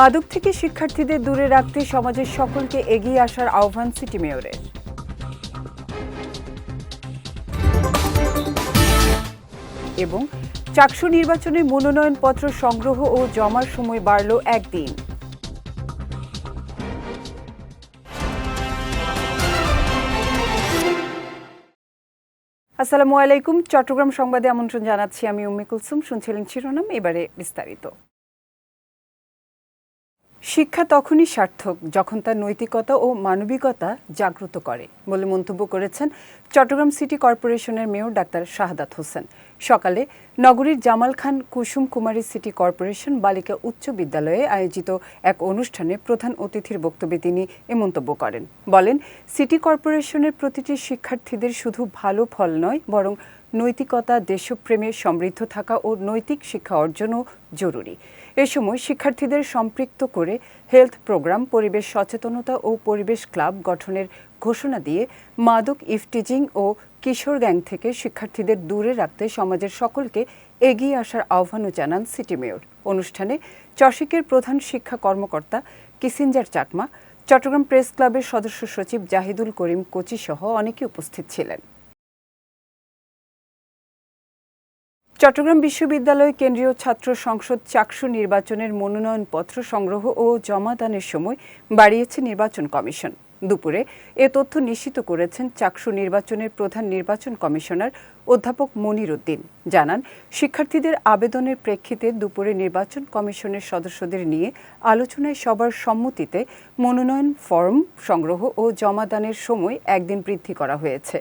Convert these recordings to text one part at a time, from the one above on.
মাদক থেকে শিক্ষার্থীদের দূরে রাখতে সমাজের সকলকে এগিয়ে আসার আহ্বান সিটি মেয়রের। এবং চাকসু নির্বাচনে মনোনয়নপত্র সংগ্রহ ও জমার সময় বাড়ল একদিন। আসসালামু আলাইকুম। চট্টগ্রাম সংবাদে আমন্ত্রণ জানাচ্ছি আমি উম্মে কুলসুম। শুনছিলেন শিরোনাম, এবারে বিস্তারিত। শিক্ষা তখনই সার্থক যখন তার নৈতিকতা ও মানবিকতা জাগ্রত করে বলে মন্তব্য করেছেন চট্টগ্রাম সিটি কর্পোরেশনের মেয়র ডাক্তার শাহাদাত হোসেন। সকালে নগরীর জামাল খান কুসুম কুমারী সিটি কর্পোরেশন বালিকা উচ্চ বিদ্যালয়ে আয়োজিত এক অনুষ্ঠানে প্রধান অতিথির বক্তব্যে তিনি এ মন্তব্য করেন। বলেন, সিটি কর্পোরেশনের প্রতিটি শিক্ষার্থীদের শুধু ভালো ফল নয়, বরং নৈতিকতা, দেশপ্রেমে সমৃদ্ধ থাকা ও নৈতিক শিক্ষা অর্জনও জরুরি। এ সময় শিক্ষার্থীদের সম্পৃক্ত করে হেলথ প্রোগ্রাম, পরিবেশ সচেতনতা ও পরিবেশ ক্লাব গঠনের ঘোষণা দিয়ে মাদক ইফটিজিং ও কিশোর গ্যাং থেকে শিক্ষার্থীদের দূরে রাখতে সমাজের সকলকে এগিয়ে আসার আহ্বানও জানান সিটি মেয়র। অনুষ্ঠানে চশিকের প্রধান শিক্ষা কর্মকর্তা কিসিঞ্জার চাকমা, চট্টগ্রাম প্রেস ক্লাবের সদস্য সচিব জাহিদুল করিম কোচি সহ অনেকে উপস্থিত ছিলেন। চট্টগ্রাম বিশ্ববিদ্যালয় কেন্দ্রীয় ছাত্র সংসদ চাকসু নির্বাচনের মনোনয়নপত্র সংগ্রহ ও জমাদানের সময় বাড়িয়েছে নির্বাচন কমিশন। দুপুরে এ তথ্য নিশ্চিত করেছেন চাকসু নির্বাচনের প্রধান নির্বাচন কমিশনার অধ্যাপক মনির উদ্দিন। জানান, শিক্ষার্থীদের আবেদনের প্রেক্ষিতে দুপুরে নির্বাচন কমিশনের সদস্যদের নিয়ে আলোচনায় সবার সম্মতিতে মনোনয়ন ফর্ম সংগ্রহ ও জমাদানের সময় একদিন বৃদ্ধি করা হয়েছে।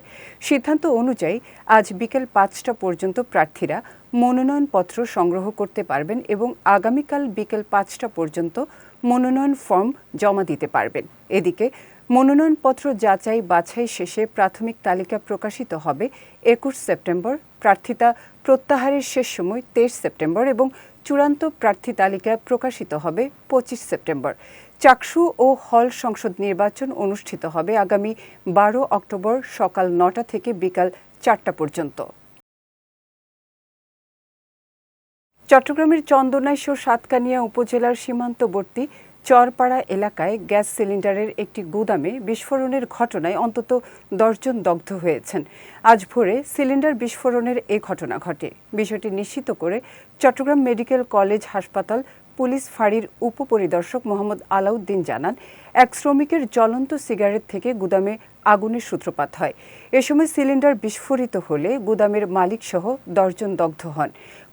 সিদ্ধান্ত অনুযায়ী আজ বিকেল পাঁচটা পর্যন্ত প্রার্থীরা মনোনয়নপত্র সংগ্রহ করতে পারবেন এবং আগামীকাল বিকেল পাঁচটা পর্যন্ত মনোনয়ন ফর্ম জমা দিতে পারবেন। এদিকে, মনোনয়নপত্র যাচাই বাছাই শেষে প্রাথমিক তালিকা প্রকাশিত হবে একুশ সেপ্টেম্বর। প্রার্থিতা প্রত্যাহারের শেষ সময় তেইশ সেপ্টেম্বর এবং চূড়ান্ত প্রার্থী তালিকা প্রকাশিত হবে পঁচিশ সেপ্টেম্বর। চাকসু ও হল সংসদ নির্বাচন অনুষ্ঠিত হবে আগামী বারো অক্টোবর সকাল নটা থেকে বিকাল চারটা পর্যন্ত। চট্টগ্রামের চন্দনাইশ সাতকানিয়া উপজেলার সীমান্তবর্তী চরপাড়া এলাকায় গ্যাস সিলিন্ডারের একটি গুদামে বিস্ফোরণের ঘটনায় অন্তত দশজন দগ্ধ হয়েছেন। আজ ভোরে সিলিন্ডার বিস্ফোরণের এ ঘটনা ঘটে। বিষয়টি নিশ্চিত করে চট্টগ্রাম মেডিকেল কলেজ হাসপাতাল পুলিশ ফাঁড়ির উপপরিদর্শক মোহাম্মদ আলাউদ্দিন জানান এক শ্রমিকের জ্বলন্ত সিগারেট থেকে গুদামে আগুনের সূত্রপাত হয়। এ সময় সিলিন্ডার বিস্ফোরিত হলে গুদামের মালিক সহ দশজন দগ্ধ হন।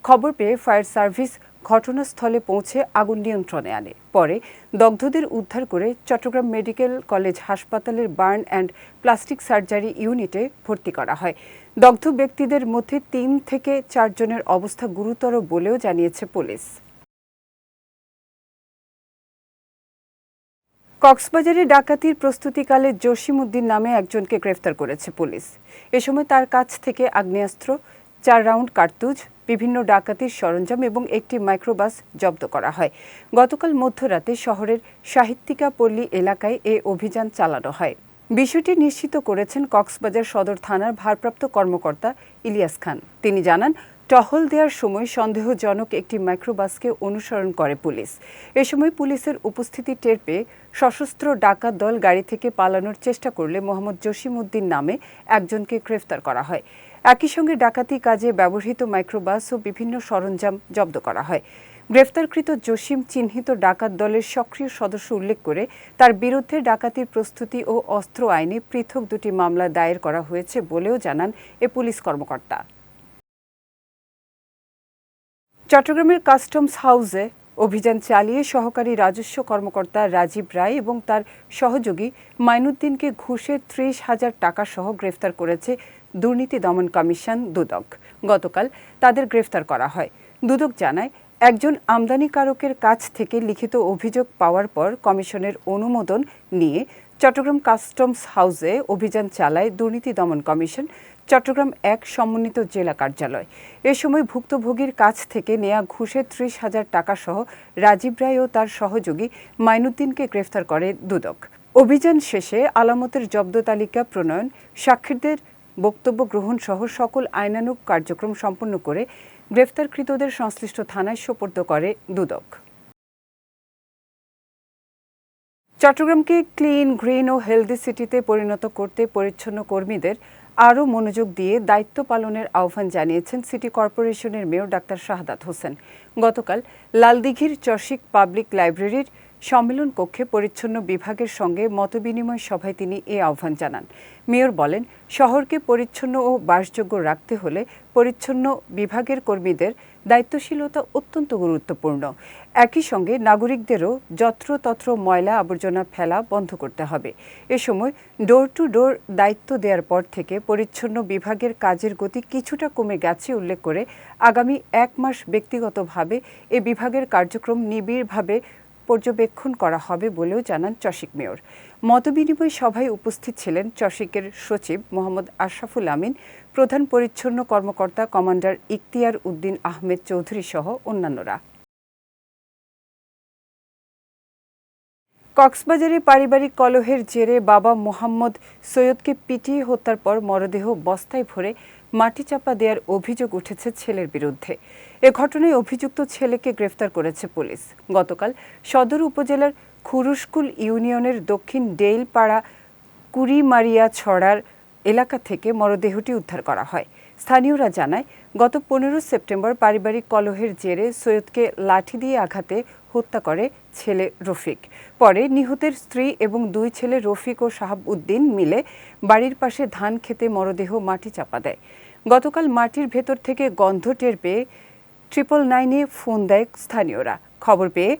খবর পেয়ে ফায়ার সার্ভিস ঘটনাস্থলে পৌঁছে আগুন নিয়ন্ত্রণে আনে। পরে দগ্ধদের উদ্ধার করে চট্টগ্রাম মেডিকেল কলেজ হাসপাতালের বার্ন অ্যান্ড প্লাস্টিক সার্জারি ইউনিটে ভর্তি করা হয়। দগ্ধ ব্যক্তিদের মধ্যে তিন থেকে চারজনের অবস্থা গুরুতর বলেও জানিয়েছে পুলিশ। কক্সবাজারে ডাকাতির প্রস্তুতিকালে জসিম উদ্দিন নামে একজনকে গ্রেফতার করেছে পুলিশ। এ সময় তার কাছ থেকে আগ্নেয়াস্ত্র, চার রাউন্ড কার্তুজ, বিভিন্ন ডাকাতির সরঞ্জাম এবং একটি মাইক্রোবাস জব্দ করা হয়। গতকাল মধ্যরাতে শহরের সাহিত্যিকা পল্লী এলাকায় এ অভিযান চালানো হয়। বিষয়টি নিশ্চিত করেছেন কক্সবাজার সদর থানার ভারপ্রাপ্ত কর্মকর্তা ইলিয়াস খান। তিনি জানান, টহল দেওয়ার সময় সন্দেহজনক একটি মাইক্রোবাসকে অনুসরণ করে পুলিশ। এ সময় পুলিশের উপস্থিতি টের পেয়ে সশস্ত্র ডাকাত দল গাড়ি থেকে পালানোর চেষ্টা করলে মোহাম্মদ জসিম উদ্দিন নামে একজনকে গ্রেফতার করা হয়। একই সঙ্গে ডাকাতি কাজে ব্যবহৃত মাইক্রোবাস ও বিভিন্ন সরঞ্জাম জব্দ করা হয়। গ্রেফতারকৃত জসিম চিহ্নিত ডাকাত দলের সক্রিয় সদস্য উল্লেখ করে, তার বিরুদ্ধে ডাকাতির প্রস্তুতি ও অস্ত্র আইনে পৃথক দুটি মামলা দায়ের করা হয়েছে বলেও জানান এ পুলিশ কর্মকর্তা। চট্টগ্রামের কাস্টমস হাউসে অভিযান চালিয়ে সহকারী রাজস্ব কর্মকর্তা রাজীব রায় এবং তার সহযোগী মাইনুদ্দিনকে ঘুষের ত্রিশ হাজার টাকা সহ গ্রেফতার করেছে দুর্নীতি দমন কমিশন দুদক। গতকাল তাদের গ্রেফতার করা হয়। দুদক জানায়, একজন আমদানিকারকের কাছ থেকে লিখিত অভিযোগ পাওয়ার পর কমিশনের অনুমোদন নিয়ে চট্টগ্রাম কাস্টমস হাউসে অভিযান চালায় দুর্নীতি দমন কমিশন। চট্টগ্রাম এক সমন্বিত জেলা কার্যালয়। এ সময় ভুক্তভোগীর কাছ থেকে নেয়া ঘুষে ত্রিশ হাজার টাকা সহ রাজীব রায় ও তার সহযোগী মাইনুদ্দিনকে গ্রেফতার করে দুদক। অভিযান শেষে আলামতের জব্দ তালিকা প্রণয়ন, সাক্ষীদের বক্তব্য গ্রহণ সহ সকল আইনানুগ কার্যক্রম সম্পন্ন করে গ্রেফতারকৃতদের সংশ্লিষ্ট থানায় সোপর্দ করে দুদক। চট্টগ্রামকে ক্লিন, গ্রিন ও হেলদি সিটিতে পরিণত করতে পরিচ্ছন্ন কর্মীদের আরও মনোযোগ দিয়ে দায়িত্ব পালনের আহ্বান জানিয়েছেন সিটি কর্পোরেশনের মেয়র ডাক্তার শাহাদাত হোসেন। গতকাল লালদিঘির চশিক পাবলিক লাইব্রেরির সম্মেলন কক্ষে পরিচ্ছন্ন বিভাগের সঙ্গে মতবিনিময় সভায় তিনি এ আহ্বান জানান। মেয়র বলেন, শহরকে পরিচ্ছন্ন ও বাসযোগ্য রাখতে হলে পরিচ্ছন্ন বিভাগের কর্মীদের দায়িত্বশীলতা অত্যন্ত গুরুত্বপূর্ণ। একই সঙ্গে নাগরিকদেরও যত্রতত্র ময়লা আবর্জনা ফেলা বন্ধ করতে হবে। এ সময় ডোর টু ডোর দায়িত্ব দেওয়ার পর থেকে পরিচ্ছন্ন বিভাগের কাজের গতি কিছুটা কমে গেছে উল্লেখ করে আগামী এক মাস ব্যক্তিগতভাবে এ বিভাগের কার্যক্রম নিবিড়ভাবে পর্যবেক্ষণ করা হবে বলেও জানান চশিক মেয়র। মতবিনিময় সভায় উপস্থিত ছিলেন চশিকের সচিব মোহাম্মদ আশরাফুল আমিন, প্রধান পরিচ্ছন্ন কর্মকর্তা কমান্ডার ইখতিয়ার উদ্দিন আহমেদ চৌধুরী সহ অন্যান্যরা। কক্সবাজারে পারিবারিক কলহের জেরে বাবা মোহাম্মদ সৈয়দকে পিটিয়ে হত্যার পর মরদেহ বস্তায় ভরে মাটি চাপা দেওয়ার অভিযোগ উঠেছে ছেলের বিরুদ্ধে। এ ঘটনায় অভিযুক্ত ছেলেকে গ্রেফতার করেছে পুলিশ। গতকাল সদর উপজেলার খুরুশকুল ইউনিয়নের দক্ষিণ ডেইলপাড়া কুড়িমারিয়া ছড়ার এলাকা থেকে মরদেহটি উদ্ধার করা হয়। স্থানীয়রা জানায়, গত পনেরো সেপ্টেম্বর পারিবারিক কলহের জেরে সৈয়দকে লাঠি দিয়ে আঘাতে হত্যা করে ছেলে রফিক। পরে নিহতের স্ত্রী এবং দুই ছেলে রফিক ও শাহাব উদ্দিন মিলে বাড়ির পাশে ধান খেতে মরদেহ মাটি চাপা দেয়। গতকাল মাটির ভেতর থেকে গন্ধ টের পেয়ে ট্রিপল নাইনে ফোন দেয় স্থানীয়রা। খবর পেয়ে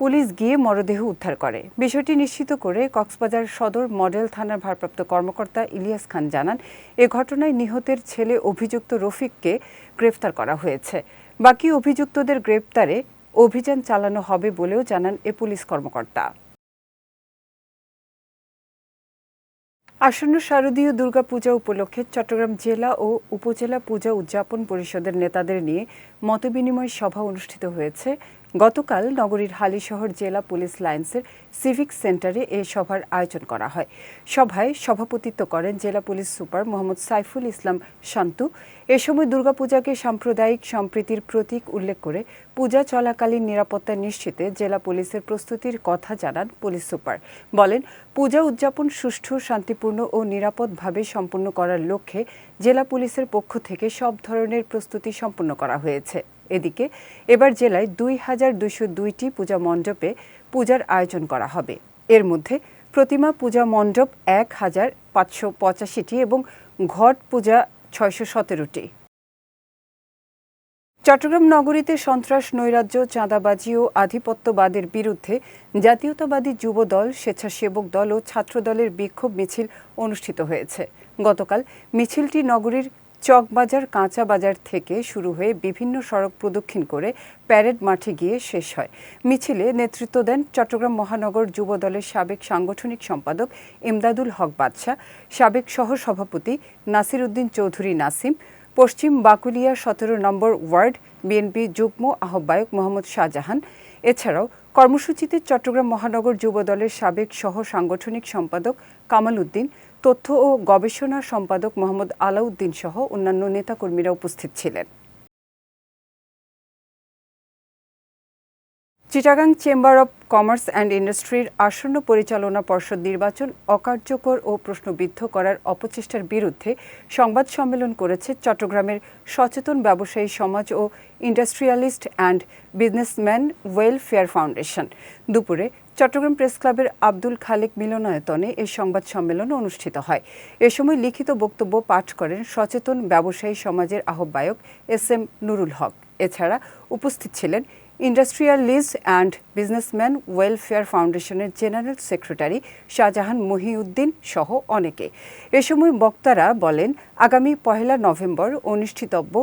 পুলিশ গিয়ে মরদেহ উদ্ধার করে। বিষয়টি নিশ্চিত করে কক্সবাজার সদর মডেল থানার ভারপ্রাপ্ত কর্মকর্তা ইলিয়াস খান জানান, এ ঘটনায় নিহতের ছেলে অভিযুক্ত রফিককে গ্রেফতার করা হয়েছে। বাকি অভিযুক্তদের গ্রেপ্তারে অভিযান চালানো হবে বলেও জানান এ পুলিশ কর্মকর্তা। আসন্ন শারদীয় দুর্গাপূজা উপলক্ষে চট্টগ্রাম জেলা ও উপজেলা পূজা উদযাপন পরিষদের নেতাদের নিয়ে মতবিনিময় সভা অনুষ্ঠিত হয়েছে। গতকাল নগরীর হালিশহর জেলা পুলিশ লাইন্সের সিভিক সেন্টারে এ সভার আয়োজন করা হয়। সভায় সভাপতিত্ব করেন জেলা পুলিশ সুপার মোহাম্মদ সাইফুল ইসলাম শান্তু। এ সময় দুর্গাপূজাকে সাম্প্রদায়িক সম্প্রীতির প্রতীক উল্লেখ করে পূজা চলাকালীন নিরাপত্তা নিশ্চিতে জেলা পুলিশের প্রস্তুতির কথা জানান পুলিশ সুপার। বলেন, পূজা উদযাপন সুষ্ঠু, শান্তিপূর্ণ ও নিরাপদভাবে সম্পন্ন করার লক্ষ্যে জেলা পুলিশের পক্ষ থেকে সব ধরনের প্রস্তুতি সম্পন্ন করা হয়েছে। এদিকে, এবার জেলায় দুই হাজার দুইশো দুইটি পূজা মণ্ডপে পূজার আয়োজন করা হবে। এর মধ্যে প্রতিমা পূজা মণ্ডপ এক হাজার পাঁচশো পঁচাশিটি এবং ঘট পূজা ছয়শো সতেরোটি। চট্টগ্রাম নগরীতে সন্ত্রাস, নৈরাজ্য, চাঁদাবাজি ও আধিপত্যবাদের বিরুদ্ধে জাতীয়তাবাদী যুব দল স্বেচ্ছাসেবক দল ও ছাত্রদলের বিক্ষোভ মিছিল অনুষ্ঠিত হয়েছে। গতকাল মিছিলটি নগরীর চকবাজার কাঁচা বাজার থেকে শুরু হয়ে বিভিন্ন সড়ক প্রদক্ষিণ করে প্যারেড মাঠে গিয়ে শেষ হয়। মিছিলে নেতৃত্ব দেন চট্টগ্রাম মহানগর যুব দলের সাবেক সাংগঠনিক সম্পাদক ইমদাদুল হক বাদশাহ, সাবেক সহ সভাপতি নাসির উদ্দিন চৌধুরী নাসিম, পশ্চিম বাকুলিয়া সতেরো নম্বর ওয়ার্ড বিএনপি যুগ্ম আহ্বায়ক মোহাম্মদ শাহজাহান। এছাড়াও কর্মসূচিতে চট্টগ্রাম মহানগর যুব দলের সাবেক সহ সাংগঠনিক সম্পাদক কামাল উদ্দিন তথ্য ও গবেষণা সম্পাদক মোহাম্মদ আলাউদ্দিন সহ অন্যান্য নেতাকর্মীরা উপস্থিত ছিলেন। Chittagong chamber of commerce and ইন্ডাস্ট্রির আসন্ন পরিচালনা পর্ষদ নির্বাচন অকার্যকর ও প্রশ্নবিদ্ধ করার অপচেষ্টার বিরুদ্ধে সংবাদ সম্মেলন করেছে চট্টগ্রামের সচেতন ব্যবসায়ী সমাজ ও industrialist and businessman welfare foundation. দুপুরে চট্টগ্রাম প্রেস ক্লাবের আব্দুল খালেক মিলনায়তনে এই সংবাদ সম্মেলন অনুষ্ঠিত হয়। এ সময় লিখিত বক্তব্য পাঠ করেন সচেতন ব্যবসায়ী সমাজের আহ্বায়ক এস এম নুরুল হক। এছাড়া উপস্থিত ছিলেন industrial lease and businessman welfare ফাউন্ডেশনের জেনারেল সেক্রেটারি শাহজাহান মহিউদ্দিন সহ অনেকে। এ সময় বক্তারা বলেন, আগামী পহেলা নভেম্বর অনুষ্ঠিতব্য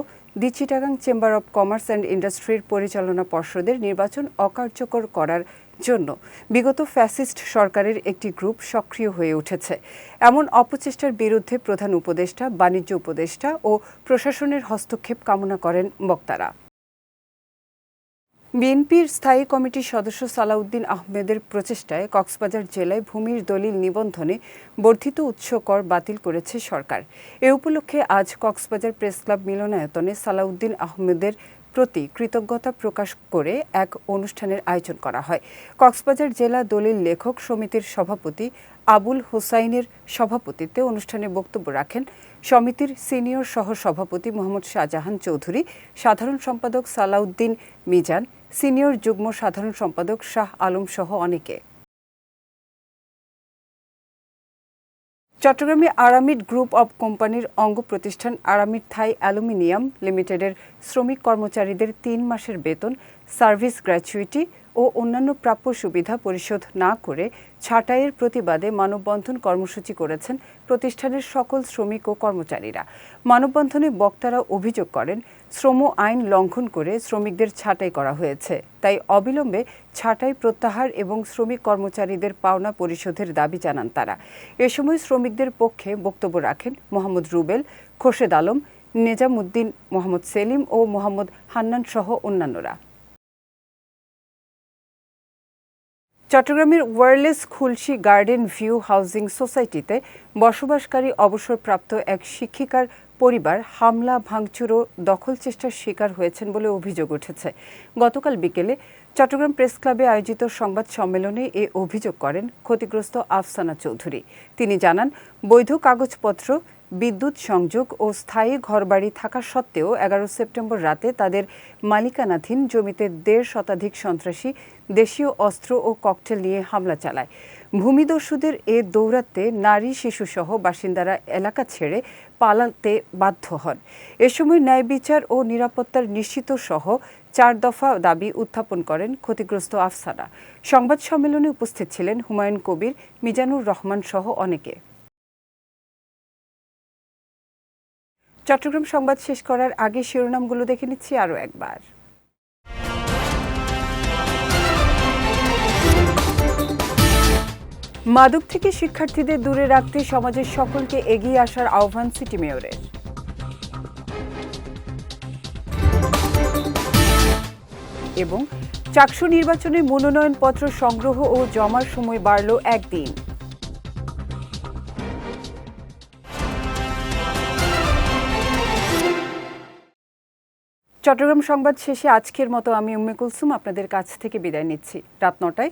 the Chittagong chamber of commerce and ইন্ডাস্ট্রির পরিচালনা পর্ষদের নির্বাচন অকার্যকর করার জন্য বিগত ফ্যাসিস্ট সরকারের একটি গ্রুপ সক্রিয় হয়ে উঠেছে। এমন অপচেষ্টার বিরুদ্ধে প্রধান উপদেষ্টা, বাণিজ্য উপদেষ্টা ও প্রশাসনের হস্তক্ষেপ কামনা করেন বক্তারা। বিএনপির স্থায়ী কমিটির সদস্য সালাউদ্দিন আহমেদের প্রচেষ্টায় কক্সবাজার জেলায় ভূমির দলিল নিবন্ধনে বর্ধিত উৎস কর বাতিল করেছে সরকার। এ উপলক্ষে আজ কক্সবাজার প্রেস ক্লাব মিলনায়তনে সালাউদ্দিন আহমেদের প্রতি কৃতজ্ঞতা প্রকাশ করে এক অনুষ্ঠানের আয়োজন করা হয়। কক্সবাজার জেলা দলিল লেখক সমিতির সভাপতি আবুল হোসাইনের সভাপতিত্বে অনুষ্ঠানে বক্তব্য রাখেন সমিতির সিনিয়র সহ সভাপতি মোহাম্মদ শাহজাহান চৌধুরী, সাধারণ সম্পাদক সালাউদ্দিন মিজান, সিনিয়র যুগ্ম সাধারণ সম্পাদক শাহ আলম সহ অনেকে। চট্টগ্রামে আরামিড গ্রুপ অব কোম্পানির অঙ্গ প্রতিষ্ঠান আরামিড থাই অ্যালুমিনিয়াম লিমিটেডের শ্রমিক কর্মচারীদের তিন মাসের বেতন, সার্ভিস গ্র্যাচুইটি ও অন্যান্য প্রাপ্য সুবিধা পরিশোধ না করে ছাঁটাইয়ের প্রতিবাদে মানববন্ধন কর্মসূচি করেছেন প্রতিষ্ঠানের সকল শ্রমিক ও কর্মচারীরা। মানববন্ধনে বক্তারা অভিযোগ করেন শ্রম আইন লঙ্ঘন করে শ্রমিকদের ছাঁটাই করা হয়েছে। তাই অবিলম্বে ছাঁটাই প্রত্যাহার এবং শ্রমিক কর্মচারীদের পাওনা পরিশোধের দাবি জানান তারা। এ সময় শ্রমিকদের পক্ষে বক্তব্য রাখেন মোহাম্মদ রুবেল, খোরশেদ আলম, নেজামুদ্দিন, মোহাম্মদ সেলিম ও মোহাম্মদ হান্নান সহ অন্যান্যরা। চট্টগ্রামের wireless Khulshi garden view housing সোসাইটিতে বসবাসকারী অবসরপ্রাপ্ত এক শিক্ষিকার পরিবার হামলা, ভাঙচুর ও দখল চেষ্টার শিকার হয়েছেন বলে অভিযোগ উঠেছে। গতকাল বিকেলে চট্টগ্রাম প্রেস ক্লাবে আয়োজিত সংবাদ সম্মেলনে এ অভিযোগ করেন ক্ষতিগ্রস্ত আফসানা চৌধুরী। তিনি জানান, বৈধ কাগজপত্র, বিদ্যুৎ সংযোগ ও স্থায়ী ঘরবাড়ি থাকা সত্ত্বেও এগারো সেপ্টেম্বর রাতে তাদের মালিকানাধীন জমিতে দেড় শতাধিক সন্ত্রাসী দেশীয় অস্ত্র ও ককটেল নিয়ে হামলা চালায়। ভূমিদস্যুদের এ দৌরাত্মে নারী শিশুসহ বাসিন্দারা এলাকা ছেড়ে পালাতে বাধ্য হন। এ সময় ন্যায় বিচার ও নিরাপত্তার নিশ্চিত সহ চার দফা দাবি উত্থাপন করেন ক্ষতিগ্রস্ত আফসানা। সংবাদ সম্মেলনে উপস্থিত ছিলেন হুমায়ুন কবির, মিজানুর রহমান সহ অনেকে। চট্টগ্রাম সংবাদ শেষ করার আগে শিরোনামগুলো দেখে নিচ্ছি আরও একবার। মাদক থেকে শিক্ষার্থীদের দূরে রাখতে সমাজের সকলকে এগিয়ে আসার আহ্বান সিটি মেয়রের। এবং চাকসু নির্বাচনে মনোনয়নপত্র সংগ্রহ ও জমার সময় বাড়ল একদিন। চট্টগ্রাম সংবাদ শেষে আজকের মতো আমি উম্মে কুলসুম আপনাদের কাছ থেকে বিদায় নিচ্ছি। রাত নটায়